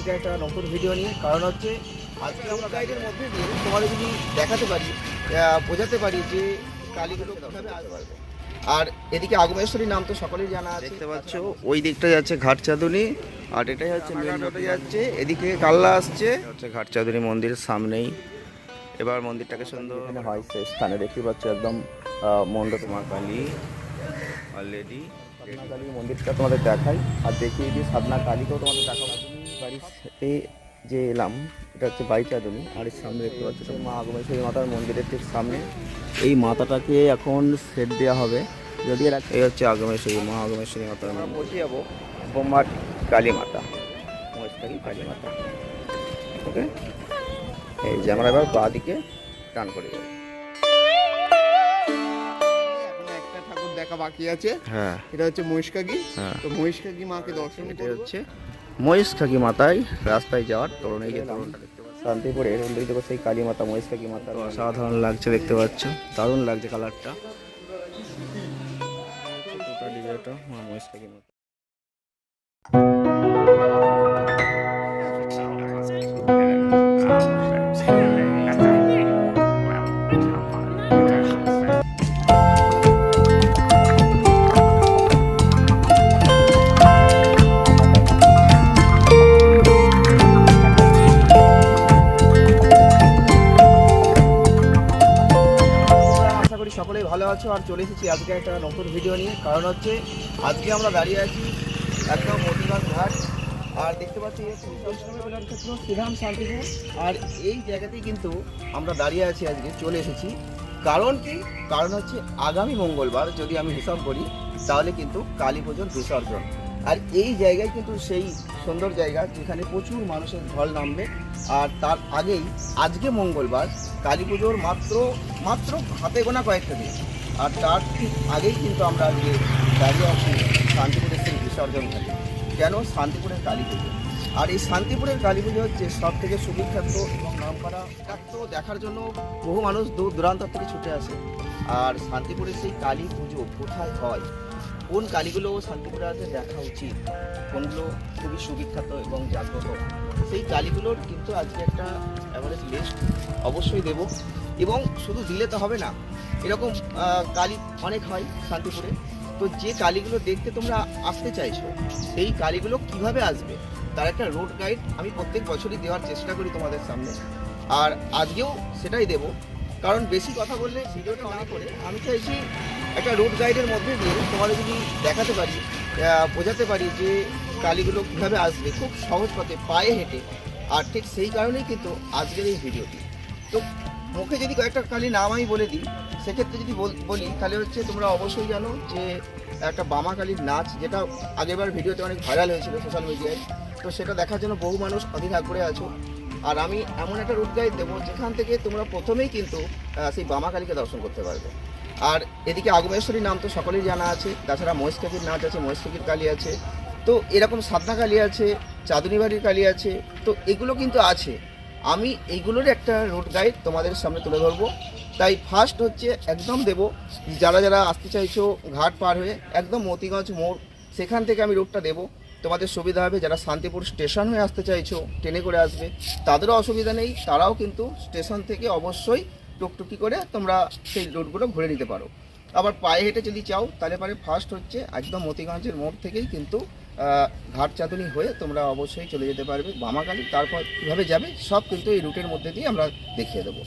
আজকে একটা নতুন ভিডিও নিয়ে কারণ হচ্ছে আজকে আমরা গাইডের মধ্যে দিয়ে তোমাদের যদি দেখাতে পারি বোঝাতে পারি যে কালীগুলো কীভাবে আসতে পারবে। আর এদিকে আগমেশ্বরী নাম তো সকলেই জানা আছে। দেখতে পাচ্ছ ওই দিকটা যাচ্ছে ঘাট চাঁদুনি আর এটাই হচ্ছে মেন রোডে যাচ্ছে। এদিকে কাল্লা আসছে হচ্ছে ঘাট চাঁদুনি মন্দিরের সামনেই। এবার মন্দিরটাকে সুন্দর হয় সেই স্থানে দেখতে পাচ্ছ একদম আহ, মণ্ডপ মা কালী অলরেডি সাধনা কালী মন্দিরটা তোমাদের দেখাই আর দেখিয়ে দিই সাধনা কালীকেও তোমাদের দেখাবো। বাড়ির যে এলাম এটা হচ্ছে বাইচাদুনি। আর এর সামনে দেখতে পাচ্ছ মা আগমেশ্বরী মাতার মন্দিরের ঠিক সামনে। এই মাতাটাকে এখন সেট দেওয়া হবে। যদি এই হচ্ছে আগমেশ্বরী মা আগমেশ্বরী মাতার মন্দির। বসে যাব বোম্বার কালী মাতা। মহেশকালী কালী মাতা। ওকে? এই যে আমরা এবার বাঁ দিকে টান করে যাব। এখনও একটা ঠাকুর দেখা বাকি আছে। হ্যাঁ। এটা হচ্ছে মহিষকাগি হ্যাঁ। তো মহিষকাগি মাকে দর্শন এটা হচ্ছে মহেশখাকি মাতায় রাস্তায় যাওয়ার তরুণ এই যে তরুণটা দেখতে পাচ্ছ। শান্তিপুরের দেখো সেই কালী মাতা মহেশখাকি মাতা অসাধারণ লাগছে দেখতে পাচ্ছ। দারুণ লাগছে কালারটা। মহেশখাকি মাতা সকলেই ভালো আছো আর চলে এসেছি আজকে একটা নতুন ভিডিও নিয়ে। কারণ হচ্ছে, আজকে আমরা দাঁড়িয়ে আছি একদম মতিগঞ্জ ঘাট। আর দেখতে পাচ্ছি শ্রীরাম শান্তিপুর। আর এই জায়গাতেই কিন্তু আমরা দাঁড়িয়ে আছি আজকে, চলে এসেছি। কারণ কি? কারণ হচ্ছে, আগামী মঙ্গলবার যদি আমি হিসাব করি, তাহলে কিন্তু কালী পুজোর বিসর্জন। আর এই জায়গায় কিন্তু সেই সুন্দর জায়গা যেখানে প্রচুর মানুষের ঢল নামবে। আর তার আগেই আজকে মঙ্গলবার কালী পুজোর মাত্র মাত্র হাতে গোনা কয়েকটা দিন। আর তার ঠিক আগেই কিন্তু আমরা আজকে দাঁড়িয়ে আছি শান্তিপুরের সেই বিসর্জন ঘাটে কেন? শান্তিপুরের কালী পুজো। আর এই শান্তিপুরের কালী পুজো হচ্ছে সব থেকে সুবিখ্যাত এবং নাম করা দেখার জন্য বহু মানুষ দূর দূরান্ত থেকে ছুটে আসে। আর শান্তিপুরের সেই কালী পুজো কোথায় হয়? কোন কালীগুলো শান্তিপুরে দেখা উচিত? কোনগুলো খুবই সুবিখ্যাত এবং জাগ্রত? সেই কালীগুলোর কিন্তু আজকে একটা অ্যাভারেজ লিস্ট অবশ্যই দেব। এবং শুধু দিলে তো হবে না, এরকম কালী অনেক হয় শান্তিপুরে। তো যে কালীগুলো দেখতে তোমরা আসতে চাইছো, সেই কালীগুলো কীভাবে আসবে? তার একটা রোড গাইড আমি প্রত্যেক বছরই দেওয়ার চেষ্টা করি তোমাদের সামনে। আর আজকেও সেটাই দেব। কারণ বেশি কথা বললে ভিডিওটা না করে, আমি চাইছি একটা রুট গাইডের মধ্যে দিয়ে তোমাদের যদি দেখাতে পারি বোঝাতে পারি যে কালীগুলো কীভাবে আসবে, খুব সহজ পথে পায়ে হেঁটে। আর ঠিক সেই কারণেই কিন্তু আজকের এই ভিডিওটি। তো মুখে যদি কয়েকটা কালী নাম আমি বলে দিই, সেক্ষেত্রে যদি বল- বলি, তাহলে হচ্ছে তোমরা অবশ্যই জানো যে একটা বামা কালীর নাচ, যেটা আগেরবার ভিডিওতে অনেক ভাইরাল হয়েছিল সোশ্যাল মিডিয়ায় তো সেটা দেখার জন্য বহু মানুষ অধীর আগ্রহে আছো। আর আমি এমন একটা রুট গাইড দেবো, যেখান থেকে তোমরা প্রথমেই কিন্তু সেই বামা কালীকে দর্শন করতে পারবে। আর এদিকে আগমেশ্বরী নাম তো সকলেই জানা আছে, তাছাড়া মহেশকাকির নাচ আছে, মহেশকাকির কালী আছে। তো এরকম সাধনা কালী আছে, চাঁদনী বাড়ির কালী আছে, তো এগুলো কিন্তু আছে। আমি এইগুলোর একটা রোড গাইড তোমাদের সামনে তুলে ধরবো। তাই ফার্স্ট হচ্ছে একদম দেব, যারা যারা আসতে চাইছো ঘাট পার হয়ে একদম মতিগঞ্জ মোড়, সেখান থেকে আমি রোডটা দেবো। তোমাদের সুবিধা হবে যারা শান্তিপুর স্টেশন হয়ে আসতে চাইছো, ট্রেনে করে আসবে, তাদেরও অসুবিধা নেই, তারাও কিন্তু স্টেশন থেকে অবশ্যই টুকটুকি করে তোমরা সেই রুটগুলো ঘুরে নিতে পারো। আবার পায়ে হেঁটে যদি চাও তাহলে পরে ফার্স্ট হচ্ছে একদম মতিগঞ্জের মোড় থেকেই কিন্তু ঘাট চাঁদনি হয়ে তোমরা অবশ্যই চলে যেতে পারবে বামাকালী তারপর কীভাবে যাবে সব কিন্তু এই রুটের মধ্যে দিয়ে আমরা দেখিয়ে দেবো।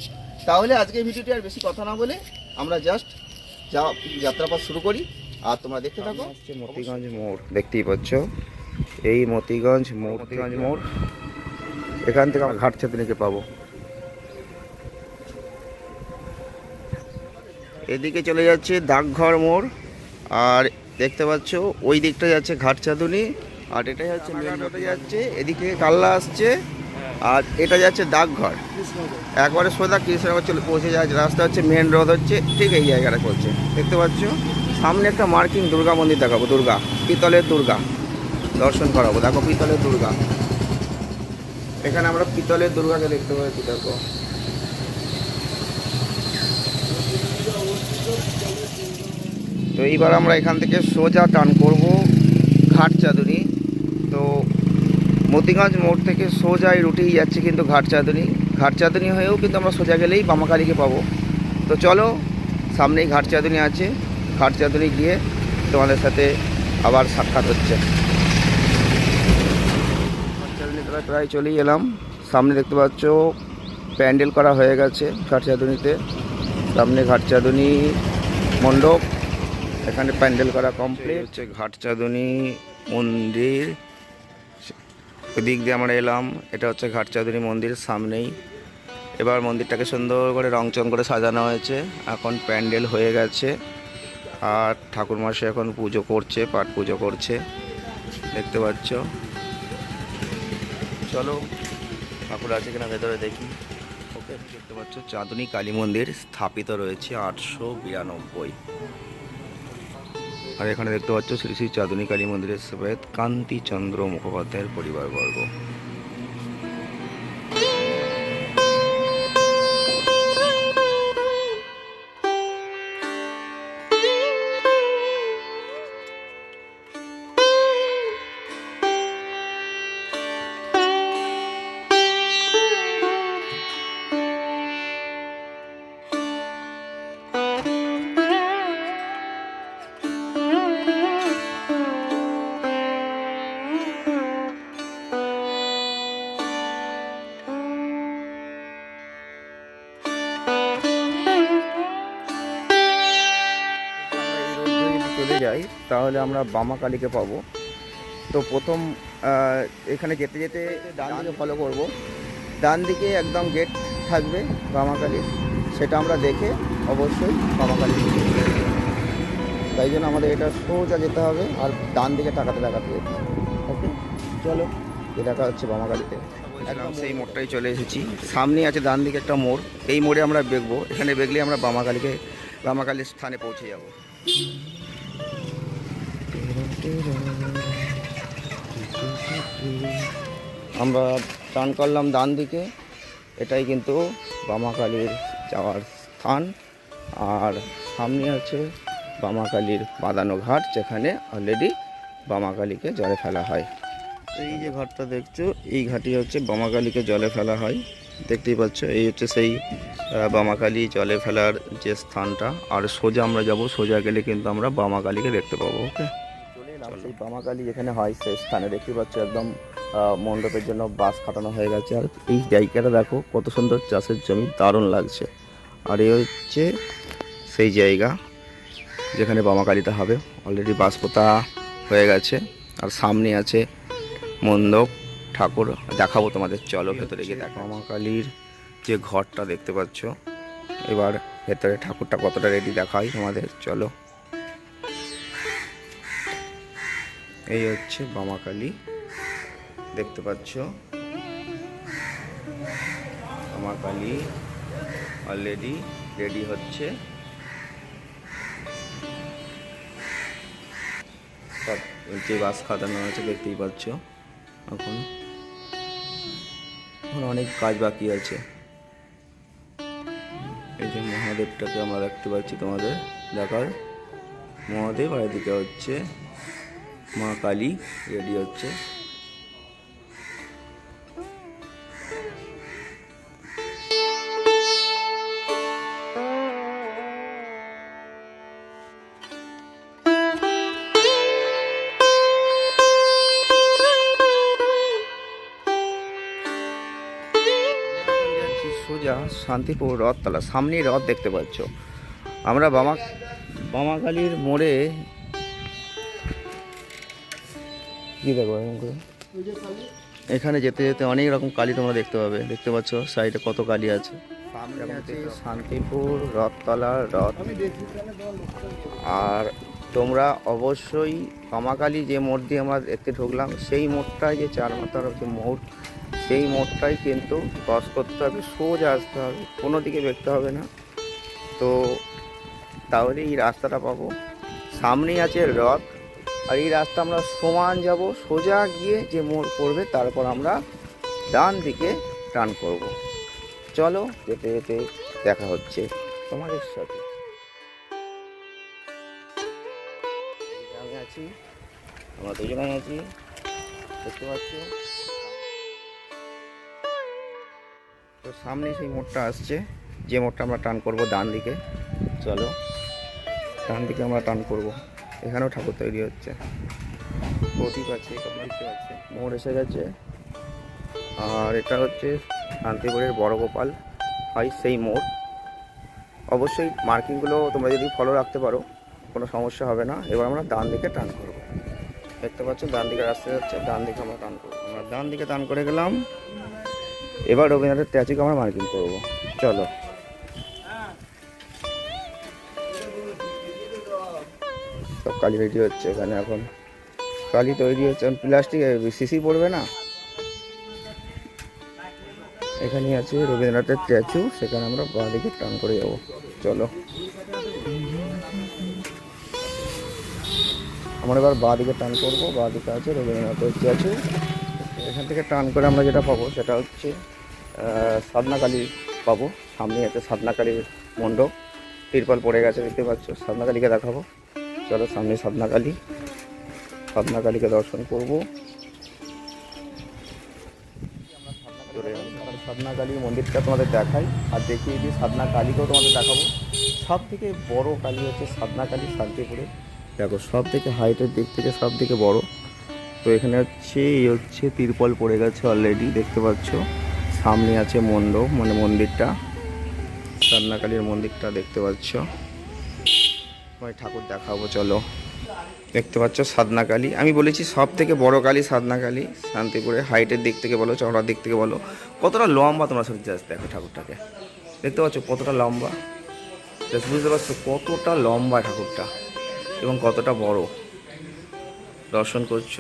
তাহলে আজকের ভিডিওটি আর বেশি কথা না বলে আমরা জাস্ট যা যাত্রাপথ শুরু করি। আর তোমরা দেখতে থাকো। হচ্ছে মতিগঞ্জ মোড় দেখতেই পাচ্ছ। এই মতিগঞ্জ মোড় মতিগঞ্জ মোড়। এখান থেকে আমরা ঘাট চাঁদনিকে পাবো। এদিকে চলে যাচ্ছে ডাকঘর মোড়, আর দেখতে পাচ্ছ, ওই দিকটা যাচ্ছে ঘাট চাঁদুনি আর এটাই হচ্ছে মেন রোডে যাচ্ছে। এদিকে কাল্লা আসছে, আর এটা যাচ্ছে ডাকঘর। একবারে সোজা কৃষ্ণনগর চলে পৌঁছে যাচ্ছে রাস্তা হচ্ছে মেন রোড হচ্ছে, ঠিক এই জায়গাটা চলছে। দেখতে পাচ্ছ, সামনে একটা মার্কিং দুর্গা মন্দির দেখাবো, দুর্গা, পিতলের দুর্গা। দর্শন করাবো, দেখো পিতলের দুর্গা। এখানে আমরা পিতলের দুর্গাকে দেখতে পাচ্ছি, দেখো। তো এইবার আমরা এখান থেকে সোজা টান করব ঘাট চাঁদুনি তো মতিগঞ্জ মোড় থেকে সোজা এই রুটেই যাচ্ছে কিন্তু ঘাট চাঁদনি ঘাট চাঁদনি হয়েও কিন্তু আমরা সোজা গেলেই বামাকালীকে পাবো। তো চলো, সামনেই ঘাট চাঁদনি আছে। ঘাট চাঁদনি গিয়ে তোমাদের সাথে আবার সাক্ষাৎ হচ্ছে। ঘাট চাঁদনি প্রায় চলেই এলাম। সামনে দেখতে পাচ্ছ, প্যান্ডেল করা হয়ে গেছে ঘাট চাঁদনিতে সামনে ঘাট চাঁদনি মণ্ডপ। এখানে প্যান্ডেল করা কমপ্লিট। হচ্ছে ঘাট চাঁদনি মন্দির। ওদিক দিয়ে আমরা এলাম এটা হচ্ছে ঘাট চাঁদনি মন্দির সামনেই। এবার মন্দিরটাকে সুন্দর করে রংচং করে সাজানো হয়েছে। এখন প্যান্ডেল হয়ে গেছে। আর ঠাকুর মাসে এখন পুজো করছে পাঠ পুজো করছে। দেখতে পাচ্ছ? চলো ঠাকুর আছে কিনা ভেতরে দেখি। ওকে দেখতে পাচ্ছ চাঁদনী কালী মন্দির স্থাপিত রয়েছে আটশো বিরানব্বই। আর এখানে দেখতে পাচ্ছ শ্রী শ্রী চাঁদনী কালী মন্দিরের সেবায়ত কান্তি চন্দ্র মুখোপাধ্যায়ের পরিবারবর্গ। যাই তাহলে আমরা বামা কালীকে পাবো। তো প্রথম এখানে যেতে যেতে ডান দিকে ফলো করব। ডান দিকে একদম গেট থাকবে বামা কালীর সেটা আমরা দেখে অবশ্যই বামা কালী তাই জন্য আমাদের এটা সোজা যেতে হবে আর ডান দিকে টাকাতে টাকাতে যেতে হবে। ওকে চলো। এ দেখা হচ্ছে বামা কালীতে একদম সেই মোড়টাই চলে এসেছি। সামনে আছে ডান দিকে একটা মোড়। এই মোড়ে আমরা বেগবো। এখানে বেগলে আমরা বামা কালীকে বামা কালীর স্থানে পৌঁছে যাব। আমরা টান করলাম ডান দিকে। এটাই কিন্তু বামাকালীর যাওয়ার স্থান। আর সামনে আছে বামাকালীর বাঁধানো ঘাট যেখানে অলরেডি বামাকালীকে জলে ফেলা হয়। এই যে ঘাটটা দেখছ, এই ঘাটই হচ্ছে বামাকালীকে জলে ফেলা হয়। দেখতেই পাচ্ছ, এই হচ্ছে সেই বামাকালী জলে ফেলার যে স্থানটা। আর সোজা আমরা যাব, সোজা গেলে কিন্তু আমরা বামাকালীকে দেখতে পাবো ওকে এলাম সেই বামাকালী যেখানে হয় সেই স্থানে দেখতে পাচ্ছ একদম মণ্ডপের জন্য বাস খাটানো হয়ে গেছে। আর এই জায়গাটা দেখো কত সুন্দর চাষের জমি দারুণ লাগছে। আর এই হচ্ছে সেই জায়গা যেখানে বামাকালীটা হবে। অলরেডি বাস পোতা হয়ে গেছে। আর সামনে আছে মণ্ডপ ঠাকুর। দেখাবো তোমাদের চলো ভেতরে গিয়ে দেখো। বামাকালীর যে ঘরটা দেখতে পাচ্ছ এবার ভেতরে ঠাকুরটা কতটা রেডি দেখাই তোমাদের চলো। এই হচ্ছে বামাকালী দেখতে পাচ্ছ? বামাকালী অলরেডি রেডি হচ্ছে। যে বাস খাটানো আছে দেখতেই পাচ্ছ। এখন এখন অনেক কাজ বাকি আছে। এই যে মহাদেবটাকে আমরা দেখতে পাচ্ছি তোমাদের। দেখার মহাদেব আর এদিকে হচ্ছে মা কালী রেডি হচ্ছে। সোজা শান্তিপুর রথতলা, সামনেই রথ দেখতে পাচ্ছ। আমরা বামা বামাকালীর মোড়ে কি দেখো এরকম করে? এখানে যেতে যেতে অনেক রকম কালী তোমরা দেখতে পাবে। দেখতে পাচ্ছ সাইডে কত কালী আছে। শান্তিপুর রথতলা রথ। আর তোমরা অবশ্যই কামাকালী যে মোড় দিয়ে আমরা দেখতে ঢুকলাম সেই মোড়টায় যে চার মাথার যে মোড় সেই মোড়টাই কিন্তু ক্রস করতে হবে সোজা আসতে হবে কোনো দিকে দেখতে হবে না। তো তাহলে এই রাস্তাটা পাবো। সামনেই আছে রথ আর এই রাস্তা আমরা সমান যাব, সোজা গিয়ে যে মোড় পড়বে তারপর আমরা ডান দিকে টান করব। চলো, যেতে যেতে দেখা হচ্ছে তোমাদের সাথে। আমি আছি, আমরা দুজনে আছি, দেখতে পাচ্ছ? তো সামনে সেই মোড়টা আসছে, যে মোড়টা আমরা টান করব ডান দিকে। চলো, ডান দিকে আমরা টান করব। এখানেও ঠাকুর তৈরি হচ্ছে। প্রদীপ আছে পাচ্ছে মোড় এসে গেছে। আর এটা হচ্ছে শান্তিপুরের বড় গোপাল হয় সেই মোড়। অবশ্যই মার্কিংগুলো তোমরা যদি ফলো রাখতে পারো, কোনো সমস্যা হবে না। এবার আমরা ডান দিকে টান করব। দেখতে পাচ্ছ, ডান দিকে রাস্তা যাচ্ছে, ডান দিকে আমরা টান করব। আমরা ডান দিকে টান করে গেলাম। এবার রবীন্দ্রনাথের স্ট্যাচুকে আমরা মার্কিং করব। চলো। কালি রেডি হচ্ছে এখানে এখন। কালি তৈরি হচ্ছে প্লাস্টিক সিসি পড়বে না? এখানে আছে রবীন্দ্রনাথের স্ট্যাচু সেখানে আমরা বাঁ দিকে টান করে যাব। চলো। আমরা এবার বাঁ দিকে টান করব বাঁ দিকে আছে রবীন্দ্রনাথের স্ট্যাচু এখান থেকে টান করে আমরা যেটা পাবো সেটা হচ্ছে আহ, সাধনাকালী পাবো। সামনে আছে সাধনাকালীর মণ্ডপ। তিরপাল পড়ে গেছে দেখতে পাচ্ছ? সাধনাকালীকে দেখাবো। চলো সামনে সাধনাকালী সাধনাকালীকে দর্শন করব। সাধনাকালী মন্দিরটা তোমাদের দেখাই। আর দেখিয়ে দিই সাধনা কালীকেও তোমাদের দেখাবো। সব থেকে বড় কালী হচ্ছে সাধনা কালী শান্তিপুরে। দেখো সব থেকে হাইটের দিক থেকে সব থেকে বড়। তো এখানে হচ্ছে, এই হচ্ছে তিরপল পড়ে গেছে অলরেডি দেখতে পাচ্ছ। সামনে আছে মণ্ডপ মানে মন্দিরটা। সাধনা কালীর মন্দিরটা দেখতে পাচ্ছ। তোমায় ঠাকুর দেখাবো, চলো। দেখতে পাচ্ছ সাধনা কালী। আমি বলেছি সব থেকে বড় কালী সাধনা কালী। শান্তিপুরে হাইটের দিক থেকে বলো, চওড়ার দিক থেকে বলো, কতটা লম্বা তোমরা সব জাস্ট দেখো ঠাকুরটাকে। দেখতে পাচ্ছ কতটা লম্বা? বুঝতে পারছ কতটা লম্বা ঠাকুরটা এবং কতটা বড়। দর্শন করছ,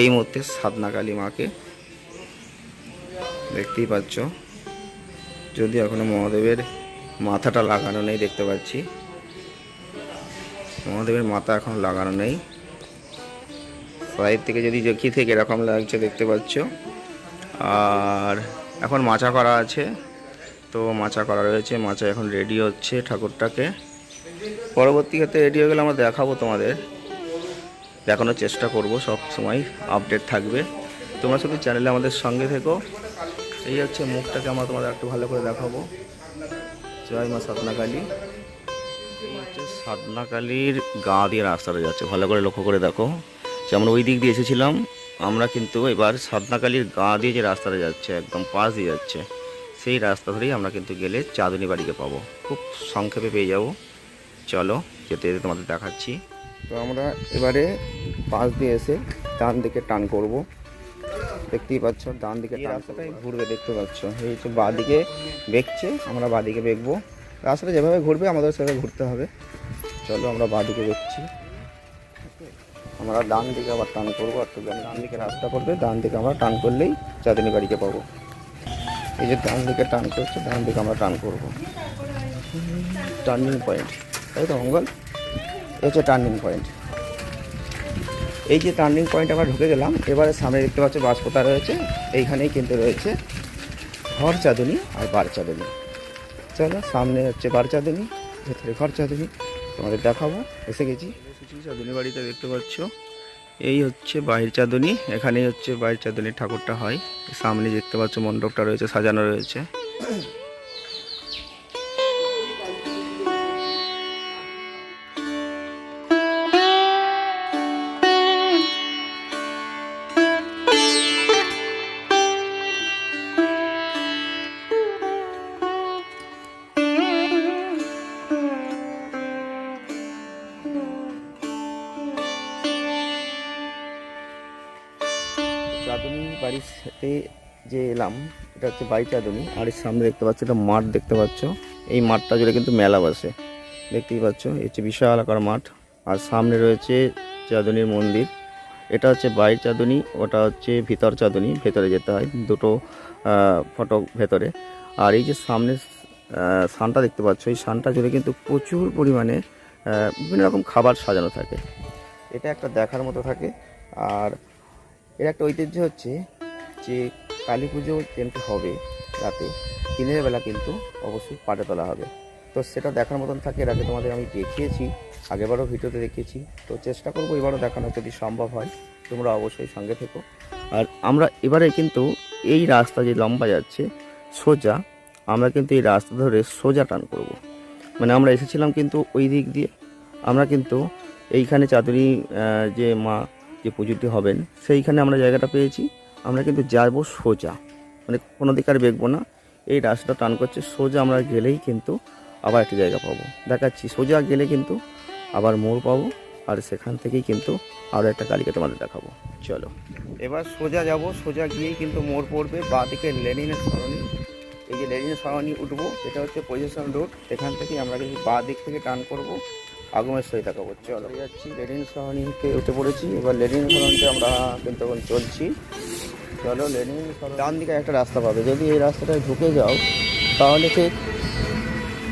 এই মুহূর্তে সাধনা কালী মাকে। দেখতেই পাচ্ছ যদি এখনও মহাদেবের মাথাটা লাগানো নেই, দেখতে পাচ্ছি। মহাদেবের মাথা এখন লাগানো নেই। সাইড থেকে যদি দেখি থেকে এরকম লাগছে, দেখতে পাচ্ছ। আর এখন মাচা করা আছে। তো মাচা করা রয়েছে, মাচা এখন রেডি হচ্ছে ঠাকুরটাকে। পরবর্তী ক্ষেত্রে রেডি হয়ে গেলে আমরা দেখাবো তোমাদের। দেখানোর চেষ্টা করব, সব সময় আপডেট থাকবে। তোমরা শুধু চ্যানেলে আমাদের সঙ্গে থেকো। এই হচ্ছে মুখটাকে আমরা তোমাদের একটু ভালো করে দেখাবো। জয় মা সাতনাকালী হচ্ছে সাধনাকালীর গা দিয়ে রাস্তাটা যাচ্ছে। ভালো করে লক্ষ্য করে দেখো। যে আমরা ওই দিক দিয়ে এসেছিলাম আমরা কিন্তু এবার সাধনাকালীর গা দিয়ে যে রাস্তাটা যাচ্ছে একদম পাশ দিয়ে যাচ্ছে সেই রাস্তা ধরেই আমরা কিন্তু গেলে চাঁদনি বাড়িকে পাবো। খুব সংক্ষেপে পেয়ে যাব। চলো যেতে যেতে তোমাদের দেখাচ্ছি। তো আমরা এবারে পাশ দিয়ে এসে ডান দিকে টান করব। দেখতেই পাচ্ছ ডান দিকে রাস্তাটাই ঘুরবে দেখতে পাচ্ছ। এই হচ্ছে বাঁ দিকে বেঁকছে আমরা বাঁ দিকে বেঁকবো। রাস্তাটা যেভাবে ঘুরবে আমাদের সেভাবে ঘুরতে হবে। চলো আমরা বাঁ দিকে বেঁকছি আমরা ডান দিকে আবার টান করব একটু ডান দিকে রাস্তা করবে ডান দিকে আমরা টান করলেই চাঁদনি বাড়িকে পাবো। এই যে ডান দিকে টান করছে, ডান দিকে আমরা টান করব। টার্নিং পয়েন্ট, তাই তো মঙ্গল? এই হচ্ছে টার্নিং পয়েন্ট। এই যে টার্নিং পয়েন্ট আমরা ঢুকে গেলাম, এবারে সামনে দেখতে পাচ্ছ বাসপোতা রয়েছে, এইখানেই কিন্তু রয়েছে ঘর চাঁদনি আর বার চাঁদনি। চলো, সামনে হচ্ছে বার চাঁদনি, ভেতরে ঘর চাঁদনি। তোমাদের দেখাবো। এসে গেছি। চাঁদনি বাড়িতে দেখতে পাচ্ছ। এই হচ্ছে বাহির চাঁদনি। এখানেই হচ্ছে বাহির চাঁদনির ঠাকুরটা হয়। সামনে দেখতে পাচ্ছ মণ্ডপটা রয়েছে, সাজানো রয়েছে। সাথে যে এলাম, এটা হচ্ছে বাড়ি চাঁদনি আর এর সামনে দেখতে পাচ্ছ একটা মাঠ দেখতে পাচ্ছ। এই মাঠটা জুড়ে কিন্তু মেলা বসে। দেখতেই পাচ্ছ হচ্ছে বিশাল আকার মাঠ। আর সামনে রয়েছে চাঁদনির মন্দির। এটা হচ্ছে বাইরের চাঁদনি ওটা হচ্ছে ভিতর চাঁদনি, ভেতরে যেতে হয়। দুটো ফটো ভেতরে। আর এই যে সামনে সানটা দেখতে পাচ্ছ, এই সানটা জুড়ে কিন্তু প্রচুর পরিমাণে বিভিন্ন রকম খাবার সাজানো থাকে। এটা একটা দেখার মতো থাকে। আর এর একটা ঐতিহ্য হচ্ছে যে কালী পুজো যেমন হবে রাতে দিনের বেলা কিন্তু অবশ্যই পাটে তোলা হবে। তো সেটা দেখার মতন থাকে এর আগে তোমাদের আমি দেখিয়েছি আগেবারও ভিডিওতে দেখিয়েছি। তো চেষ্টা করব এবারও দেখানো যদি সম্ভব হয় তোমরা অবশ্যই সঙ্গে থেকো। আর আমরা এবারে কিন্তু এই রাস্তা যে লম্বা যাচ্ছে সোজা আমরা কিন্তু এই রাস্তা ধরে সোজা টান করব। মানে আমরা এসেছিলাম কিন্তু ওই দিক দিয়ে। আমরা কিন্তু এইখানে আহ, যে মা যে পুজোটি হবেন সেইখানে আমরা জায়গাটা পেয়েছি। আমরা কিন্তু যাব সোজা। মানে কোনো দিকে আর বেঁকবো না। এই রাস্তাটা টান করছে, সোজা আমরা গেলেই কিন্তু আবার একটা জায়গা পাবো। দেখাচ্ছি, সোজা গেলে কিন্তু আবার মোড় পাবো আর সেখান থেকেই কিন্তু আরও একটা কালীকে তোমাদের দেখাবো। চলো, এবার সোজা যাব, সোজা গিয়েই কিন্তু মোড় পড়বে বা দিকে লেনিনের সরণি। এই যে লেনিনের সরণি উঠবো, এটা হচ্ছে পজিশন রোড। এখান থেকে আমরা কিন্তু বা দিক থেকে টান করব, আগমের সহিত দেখাবো। চলো, যাচ্ছি, লেনিন সরণিতে উঠে পড়েছি। এবার লেনিন সরণিতে আমরা কিন্তু এখন চলছি। চলো লেনিন ডান দিকে একটা রাস্তা পাবে। যদি এই রাস্তাটায় ঢুকে যাও তাহলে ঠিক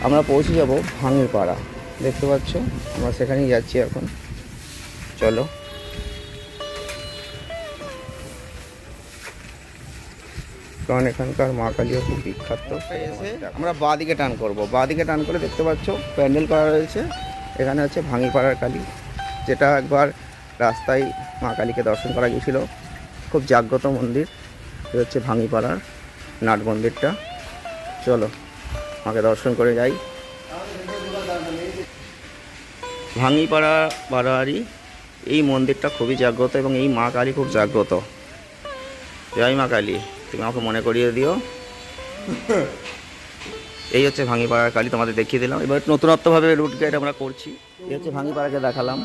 আমরা পৌঁছে যাব ভাঙের পাড়া দেখতে পাচ্ছ? আমরা সেখানেই যাচ্ছি এখন। চলো। কারণ এখানকার মা কালীও খুব বিখ্যাত। এসে আমরা বাঁ দিকে টান করব। বাঁ দিকে টান করে দেখতে পাচ্ছ প্যান্ডেল করা রয়েছে। এখানে হচ্ছে ভাঙিপাড়ার কালী যেটা একবার রাস্তায় মা কালীকে দর্শন করা গিয়েছিল খুব জাগ্রত মন্দির। এটা হচ্ছে ভাঙিপাড়ার নাট মন্দিরটা। চলো, মাকে দর্শন করে যাই। ভাঙিপাড়া বারোয়ারি এই মন্দিরটা খুবই জাগ্রত এবং এই মা কালী খুব জাগ্রত। জয় মা কালী, তুমি আমাকে মনে করিয়ে দিও। এই হচ্ছে ভাঙিপাড়ার কালী, তোমাদের দেখিয়ে দিলাম। এবার নতুনত্বভাবে রুট গাইড আমরা করছি। এই হচ্ছে ভাঙিপাড়াকে দেখালাম।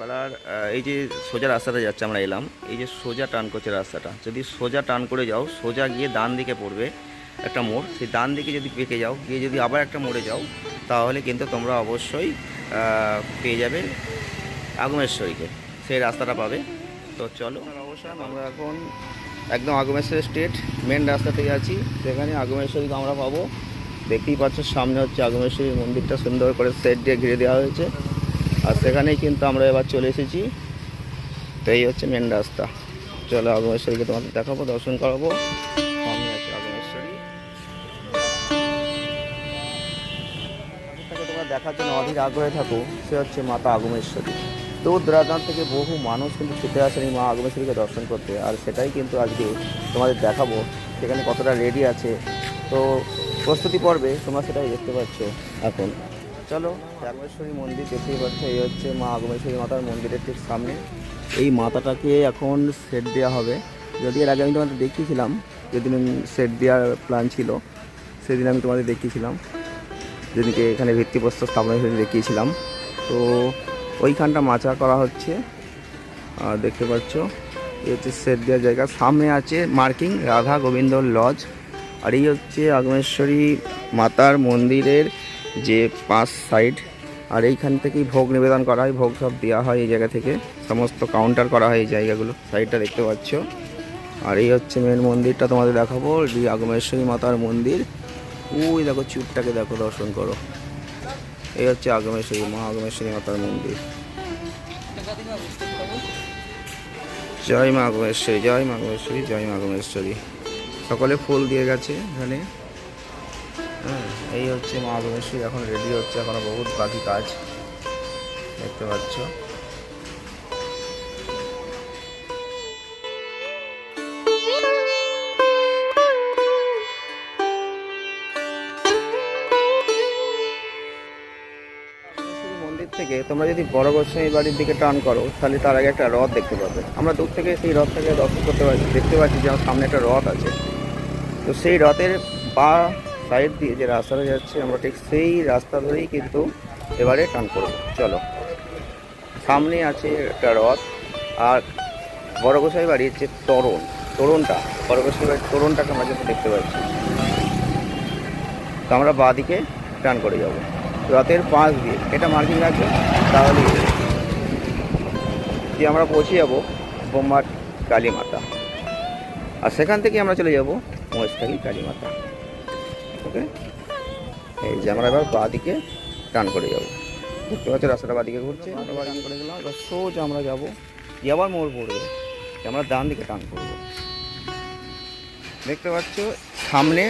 আহ, এই যে সোজা রাস্তাটা যাচ্ছে আমরা এলাম এই যে সোজা টান করছে রাস্তাটা। যদি সোজা টান করে যাও সোজা গিয়ে ডান দিকে পড়বে একটা মোড়। সেই ডান দিকে যদি পেকে যাও গিয়ে যদি আবার একটা মোড়ে যাও তাহলে কিন্তু তোমরা অবশ্যই পেয়ে যাবে আগমেশ্বরীকে। সেই রাস্তাটা পাবে। তো চলো। অবশ্যই আমরা এখন একদম আগমেশ্বরী স্টেট মেন রাস্তাতে আছি। সেখানে আগমেশ্বরীকে আমরা পাবো। দেখতেই পাচ্ছ সামনে হচ্ছে আগমেশ্বরী মন্দিরটা। সুন্দর করে সেট দিয়ে ঘিরে দেওয়া হয়েছে। আর সেখানেই কিন্তু আমরা এবার চলে এসেছি। তো এই হচ্ছে মেন রাস্তা। চলো আগমেশ্বরীকে তোমাদের দেখাবো, দর্শন করাবো। আগমেশ্বরী। দেখার জন্য অধীর আগ্রহে থাকো, সে হচ্ছে মাতা আগমেশ্বরী। দূর দূরান্ত থেকে বহু মানুষ কিন্তু ছুটে আসেন এই মা আগমেশ্বরীকে দর্শন করতে, আর সেটাই কিন্তু আজকে তোমাদের দেখাবো, সেখানে কতটা রেডি আছে। তো প্রস্তুতি পর্বে তোমরা সেটাই দেখতে পাচ্ছ। এখন চলো আগমেশ্বরী মন্দির দেখতেই পাচ্ছ, এই হচ্ছে মা আগমেশ্বরী মাতার মন্দিরের ঠিক সামনে। এই মাতাটাকে এখন সেট দেওয়া হবে। যদি এর আগে আমি তোমাদের দেখিয়েছিলাম, যেদিন সেট দেওয়ার প্ল্যান ছিল, সেদিন আমি তোমাদের দেখিয়েছিলাম। যেদিনকে এখানে ভিত্তিপ্রস্তর স্থাপন হিসেবে দেখিয়েছিলাম। তো ওইখানটা মাচা করা হচ্ছে। আর দেখতে পাচ্ছ, এই হচ্ছে সেট দেওয়ার জায়গা। সামনে আছে মার্কিং রাধা গোবিন্দ লজ আর এই হচ্ছে আগমেশ্বরী মাতার মন্দিরের যে পাঁচ সাইড, আর এইখান থেকেই ভোগ নিবেদন করা হয়, ভোগ সব দেওয়া হয় এই জায়গা থেকে। সমস্ত কাউন্টার করা হয় এই জায়গাগুলো, সাইডটা দেখতে পাচ্ছ। আর এই হচ্ছে মেন মন্দিরটা তোমাদের দেখাবো এই আগমেশ্বরী মাতার মন্দির। ওই দেখো চুপটাকে দেখো, দর্শন করো। এই হচ্ছে আগমেশ্বরী, মা আগমেশ্বরী মাতার মন্দির। জয় মা আগমেশ্বরী, জয় মা আগমেশ্বরী, জয় মা আগমেশ্বরী। সকলে ফুল দিয়ে গেছে এখানে। এই হচ্ছে মা আগমেশ্বরী এখন রেডি হচ্ছে, এখনও বহুত বাকি কাজ। দেখতে পাচ্ছ। থেকে তোমরা যদি বড় গোস্বামী বাড়ির দিকে টার্ন করো, তাহলে তার আগে একটা রথ দেখতে পাবে। আমরা দূর থেকে সেই রথটাকে দর্শন করতে পারছি, দেখতে পাচ্ছি যে আমার সামনে একটা রথ আছে। তো সেই রথের বা সাইড দিয়ে যে রাস্তাটা যাচ্ছে, আমরা ঠিক সেই রাস্তা ধরেই কিন্তু এবারে টান করব। চলো। সামনে আছে একটা রথ, আর বড় গোসাই বাড়ির যে তরুণ। তরুণটা, বড়গোসাই বাড়ির তরুণটাকে আমরা কিন্তু দেখতে পাচ্ছি। তো আমরা বাঁ দিকে টান করে যাব। রথের পাশ দিয়ে, এটা মার্কিং আছে তাহলে দিয়ে আমরা পৌঁছে যাব বোমবাট কালী মাতা আর সেখান থেকে আমরা চলে যাব মহেশখালী কালী মাতা ওকে? এই যে আমরা এবার বাঁ দিকে টান করে যাব। দেখতে পাচ্ছি রাস্তাটা বাঁ দিকে ঘুরছে। আমরা দিকে করে গেলাম, এবার সোজা আমরা যাব আবার মোড় পড়বে? আমরা ডান দিকে টান করব। দেখতে পাচ্ছ, সামনে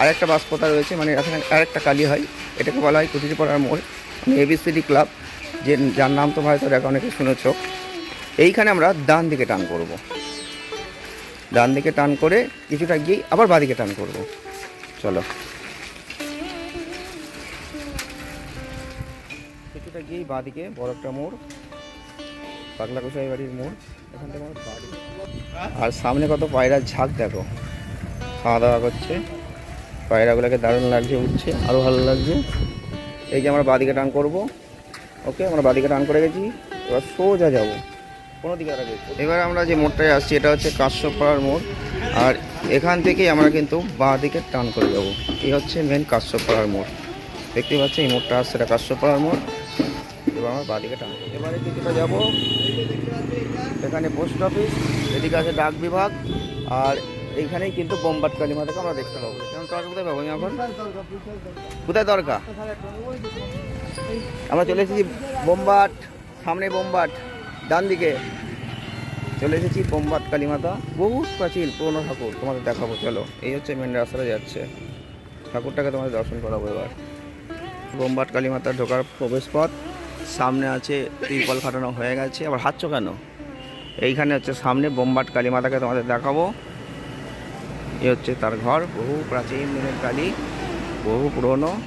আরেকটা বাসপথা রয়েছে মানে আরেকটা কালি হয়, এটাকে বলা হয় কুটিরপাড়ার মোড় মানে এবিসিডি ক্লাব, যে যার নাম তোমরা হয়তো দেখা, অনেকে শুনেছ। এইখানে আমরা ডান দিকে টান করব। ডান দিকে টান করে কিছুটা গিয়ে আবার বাদিকে টান করব। চলো। গিয়েই বাদিকে বড় একটা মোড় পাগলা কোষাই বাড়ির মোড়, এখান থেকে বাড়ি। আর সামনে কত পায়রার ঝাঁক, দেখো। খাওয়া দাওয়া করছে। পায়রাগুলোকে দারুণ লাগছে, উঠছে আরও ভালো লাগছে। এই যে আমরা বাদিকে টান করব। ওকে, আমরা বাদিকে টান করে গেছি। এবার সোজা যাব। কোনো দিকে আর এবার আমরা যে মোড়টায় আসছি, এটা হচ্ছে কাশ্যপাড়ার মোড়। আর এখান থেকেই আমরা কিন্তু বাঁ দিকে টান করে যাব। এই হচ্ছে মেন কাশ্যপাড়ার মোড়। দেখতে পাচ্ছি এই মোড়টা আসছে এটা কাশ্যপাড়ার মোড়। এবার আমার বাঁ দিকে টান। এবারে কিছুটা যাব। এখানে পোস্ট অফিস এদিকে আছে ডাক বিভাগ, আর এইখানেই কিন্তু বোমবাট কালীমাতাকে আমরা দেখতে পাবো। তরকা কোথায় এখন? কোথায় দরকার? আমরা চলে এসেছি বোমবাট, সামনে বোমবাট, ডান দিকে। চলে এসেছি বোমবাট কালীমাতা বহু প্রাচীন, পুরনো ঠাকুর তোমাদের দেখাবো, চলো। এই হচ্ছে মেন রাস্তাটা যাচ্ছে। ঠাকুরটাকে তোমাদের দর্শন করাবো এবার। বোমবাট কালীমাতার ঢোকার প্রবেশ পথ। সামনে আছে ত্রিপল খাটানো হয়ে গেছে। আবার হাতছ কেন? এইখানে হচ্ছে সামনে বোমবাট কালীমাতাকে তোমাদের দেখাবো। এ হচ্ছে তার ঘর, বহু প্রাচীন দিনের কালী, বহু পুরনো।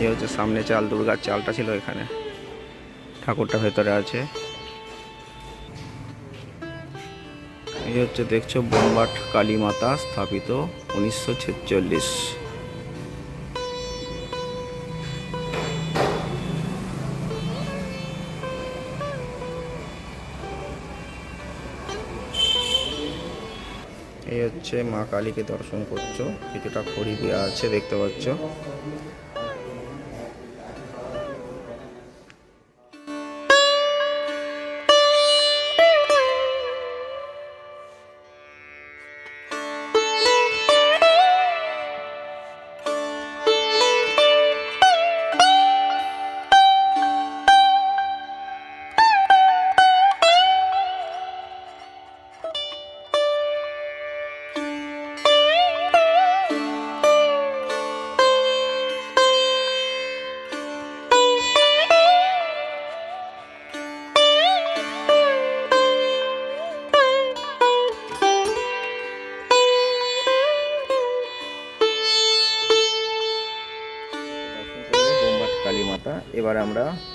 এ হচ্ছে সামনে চাল, দুর্গার চালটা ছিল এখানে। ঠাকুরটা ভেতরে আছে। এই হচ্ছে দেখছ বোমবাট কালী মাতা স্থাপিত উনিশশো ছেচল্লিশ। হচ্ছে মা কালীকে দর্শন করছ কিছুটা খড়ি দেওয়া আছে দেখতে পাচ্ছ।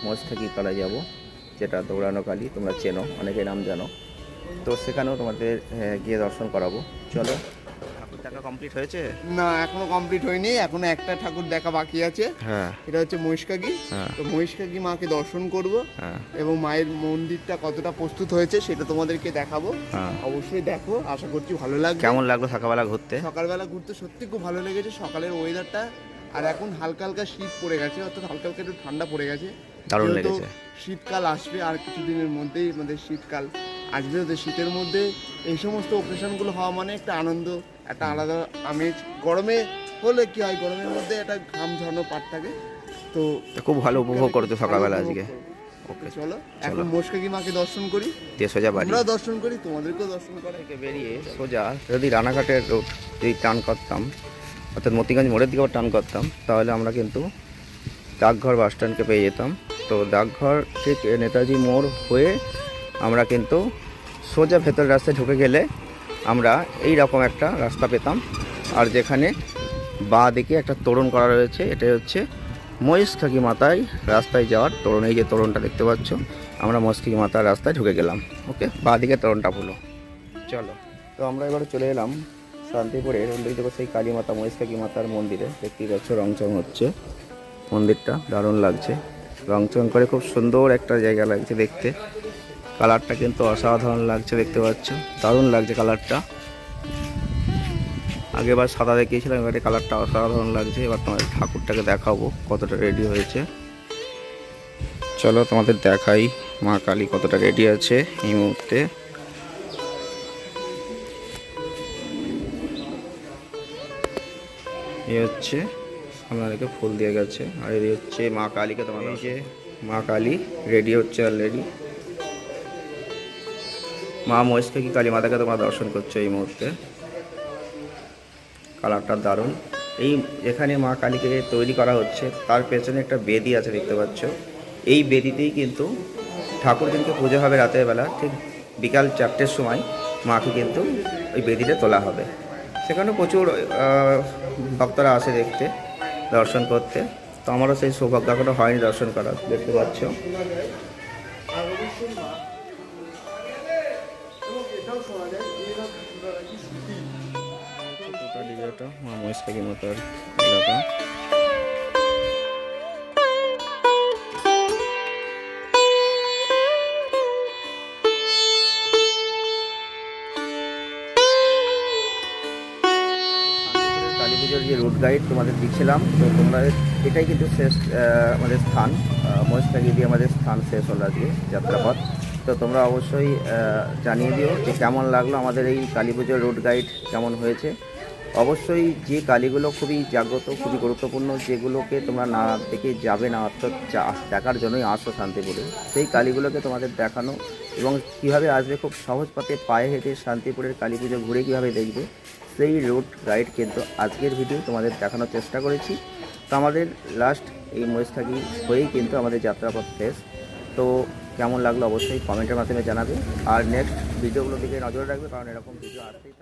মস্তাকি তলায় যাব যেটা দৌড়ানো কালী তোমরা চেনো অনেকে নাম জানো। তো সেখানেও তোমাদের আহ, গিয়ে দর্শন করাবো। চলো। ঠাকুর দেখা কমপ্লিট হয়েছে? না এখনও কমপ্লিট হয়নি এখনও একটা ঠাকুর দেখা বাকি আছে। হ্যাঁ। এটা হচ্ছে মহিষকাগি হ্যাঁ। তো মহিষকাগি মাকে দর্শন করব হ্যাঁ। এবং মায়ের মন্দিরটা কতটা প্রস্তুত হয়েছে সেটা তোমাদেরকে দেখাবো। হ্যাঁ। অবশ্যই দেখো আশা করছি ভালো লাগবে। কেমন লাগল সকালবেলা ঘুরতে? সকালবেলা ঘুরতে সত্যি খুব ভালো লেগেছে সকালের ওয়েদারটা আর এখন হালকা হালকা শীত পড়ে গেছে অর্থাৎ হালকা হালকা একটু ঠান্ডা পড়ে গেছে। দারুণ লেগেছে। শীতকাল আসবে আর কিছুদিনের মধ্যেই আমাদের শীতকাল আসবে তো শীতের মধ্যে এই সমস্ত অপারেশনগুলো হওয়া মানে একটা আনন্দ একটা আলাদা আমেজ। গরমে হলে কি হয় গরমের মধ্যে একটা ঘাম ঝরানো পাট থাকে তো খুব ভালো উপভোগ করতো সকালবেলা আজকে। ওকে। চলো এখন মোশকাকি মাকে দর্শন করি? দিয়ে সোজা বাড়ি। আমরাও দর্শন করি তোমাদেরকেও দর্শন করে থেকে বেরিয়ে সোজা যদি রানাঘাটের রোড যদি টান করতাম অর্থাৎ মতিগঞ্জ মোড়ের দিকে টান করতাম তাহলে আমরা কিন্তু ডাকঘর বাস স্ট্যান্ডকে পেয়ে যেতাম। তো ডাকঘর ঠিক নেতাজি মোড় হয়ে আমরা কিন্তু সোজা ভেতর রাস্তায় ঢুকে গেলে আমরা এই রকম একটা রাস্তা পেতাম। আর যেখানে বাঁ দিকে একটা তোরণ করা রয়েছে, এটাই হচ্ছে মহেশখাকি মাতায় রাস্তায় যাওয়ার তোরণ। এই যে তোরণটা দেখতে পাচ্ছ, আমরা মহেশখাকি মাতার রাস্তায় ঢুকে গেলাম। ওকে, বাঁ দিকে তোরণটা হলো চলো, তো আমরা এবারে চলে এলাম শান্তিপুরের উল্লেখ দেবো সেই কালী মাতা মহেশকালী মাতার মন্দিরে। দেখতেই পাচ্ছ রংচং হচ্ছে। মন্দিরটা দারুণ লাগছে। রংচং করে খুব সুন্দর একটা জায়গা লাগছে দেখতে। কালারটা কিন্তু অসাধারণ লাগছে দেখতে পাচ্ছ। দারুণ লাগছে কালারটা। আগেবার সাদা দেখিয়েছিলাম, এবারে কালারটা অসাধারণ লাগছে। এবার তোমাদের ঠাকুরটাকে দেখাবো কতটা রেডি হয়েছে। চলো তোমাদের দেখাই মা কালী কতটা রেডি আছে এই মুহূর্তে। এই হচ্ছে আপনাদেরকে ফুল দিয়ে গেছে। আর এই হচ্ছে মা কালীকে তোমাদের এই যে। মা কালী রেডি হচ্ছে অলরেডি মা মহেশকে কালী মাতাকে তোমরা দর্শন করছ এই মুহূর্তে? কালারটা দারুণ। এই এখানে মা কালীকে তৈরি করা হচ্ছে তার পেছনে একটা বেদি আছে দেখতে পাচ্ছ। এই বেদিতেই কিন্তু ঠাকুর দিনকে পুজো হবে রাতের বেলা ঠিক বিকাল চারটের সময় মাকে কিন্তু ওই বেদিতে তোলা হবে। সেখানে প্রচুর ভক্তরা আসে দেখতে। দর্শন করতে। তো আমারও সেই সৌভাগ্য এখনও হয়নি দর্শন করা দেখতে পাচ্ছ। এটা মা মহেশখালী মাতার এলাকা কালী যে রোড গাইড তোমাদের দিচ্ছিলাম, তো তোমরা এটাই কিন্তু শেষ আমাদের স্থান মহেশখালী দিয়ে আমাদের স্থান শেষ হলো আজকে যাত্রাপথ। তো তোমরা অবশ্যই জানিয়ে দিও যে কেমন লাগল আমাদের এই কালী পুজোর রোড গাইড কেমন হয়েছে। অবশ্যই যে কালীগুলো খুবই জাগ্রত, খুবই গুরুত্বপূর্ণ, যেগুলোকে তোমরা না দেখে যাবে না, অর্থাৎ দেখার জন্যই আসো শান্তিপুরে, সেই কালীগুলোকে তোমাদের দেখানো এবং কীভাবে আসবে, খুব সহজ পথে পায়ে হেঁটে শান্তিপুরের কালী পুজো ঘুরে কীভাবে দেখবে সেই রুট গাইড কিন্তু আজকের ভিডিও তোমাদের দেখানোর চেষ্টা করেছি। তো আমাদের লাস্ট এই মহেশখালী হয়েই কিন্তু আমাদের যাত্রাপথ শেষ। তো কেমন লাগল অবশ্যই কমেন্টের মাধ্যমে জানাবে। আর নেক্সট ভিডিওগুলো দিকে নজর রাখবে, কারণ এরকম ভিডিও আসতেই